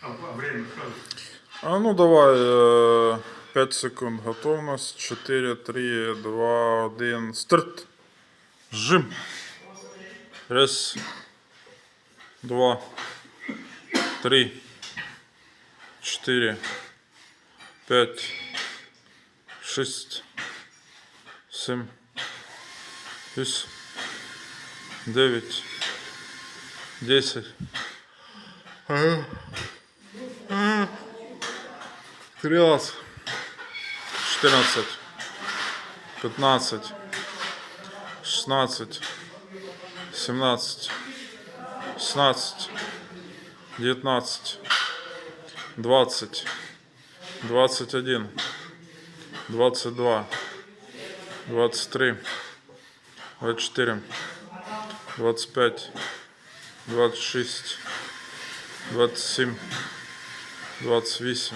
А в- время сразу. А ну давай е, 5 секунд. Готовність. 4, 3, 2, 1. Старт. Жим. Раз. Два. Три. Чотири. П'ять. Шість. Сім. Вісім. Дев'ять. Десять. Тринадцать. Четырнадцать. Пятнадцать. Шестнадцать. Семнадцать. Шестнадцать. Девятнадцать. Двадцать. Двадцать один. Двадцать два. Двадцать три. Двадцать четыре. Двадцать пять. Двадцать шесть. Двадцать семь. 28,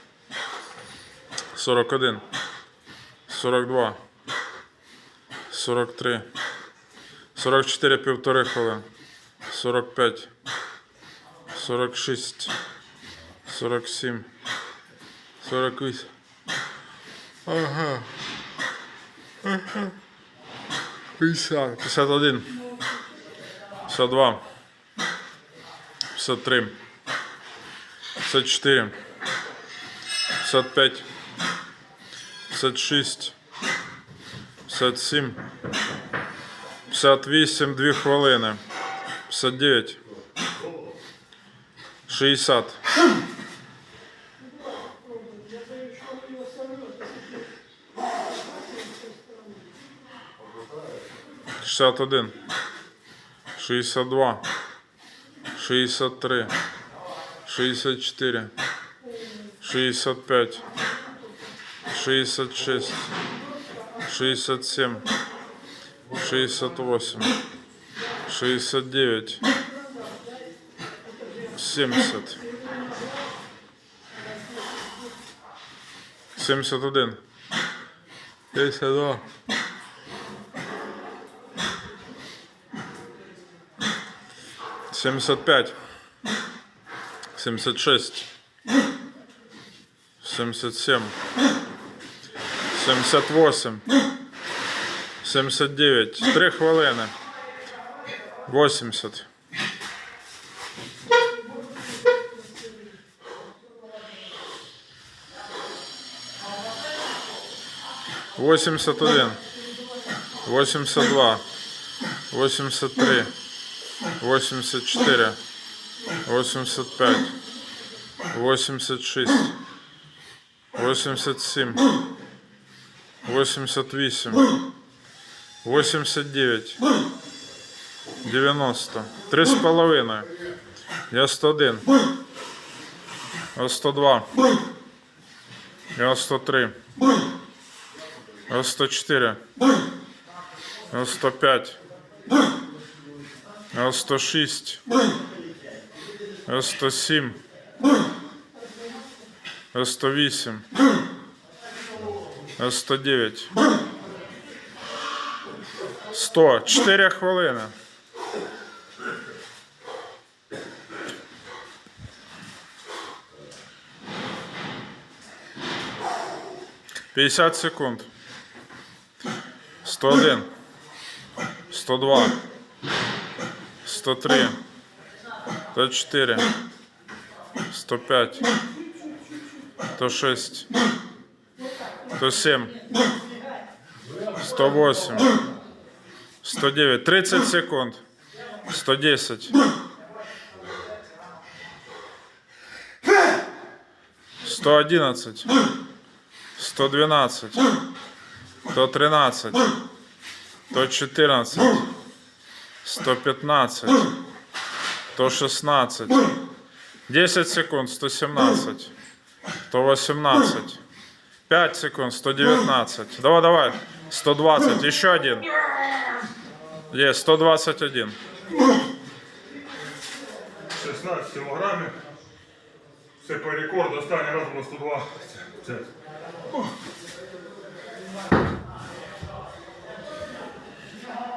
41, 42, 43, 44 півтори хвилин, 45, 46, 47, 48. Ага. Ага. 50, 51, 52, 53, 54, 55, 56, 57, 58, 2 хвилини, 59, 60, 61, 62, 63, 64, 65, 66, 67, 68, 69, 70, 71, 52, 75, 76, 77, 78, 79, 3 хвилини, 80, 81, 82, 83, 84, 85, 86, 87, 88, 89, 90, 3 з половиною. Я 101. Я 102. Я 103. Я 104. Я 105. Я 106. Я 107. Я 108. Я 109. 100. 4 хвилини. П'ятдесят секунд. Сто один. Сто два. Сто три. Сто чотири. Сто п'ять. Сто шесть. Сто семь. Сто восемь. Сто девять. Тридцать секунд. Сто десять. Сто одиннадцать. Сто двенадцать. Сто тринадцать. Сто четырнадцать. Сто пятнадцать. Сто шестнадцать. Десять секунд. Сто семнадцать. 118. 5 секунд, 119. Давай, давай. 120. Еще один. Есть, 121. 16 кілограмів. Це по рекорду. Останній раз було 120. Це.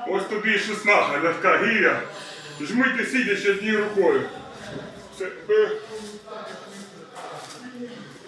Ось тобі і шестнаха, легка гіря. Жмити сидячи однією рукою. Це, е,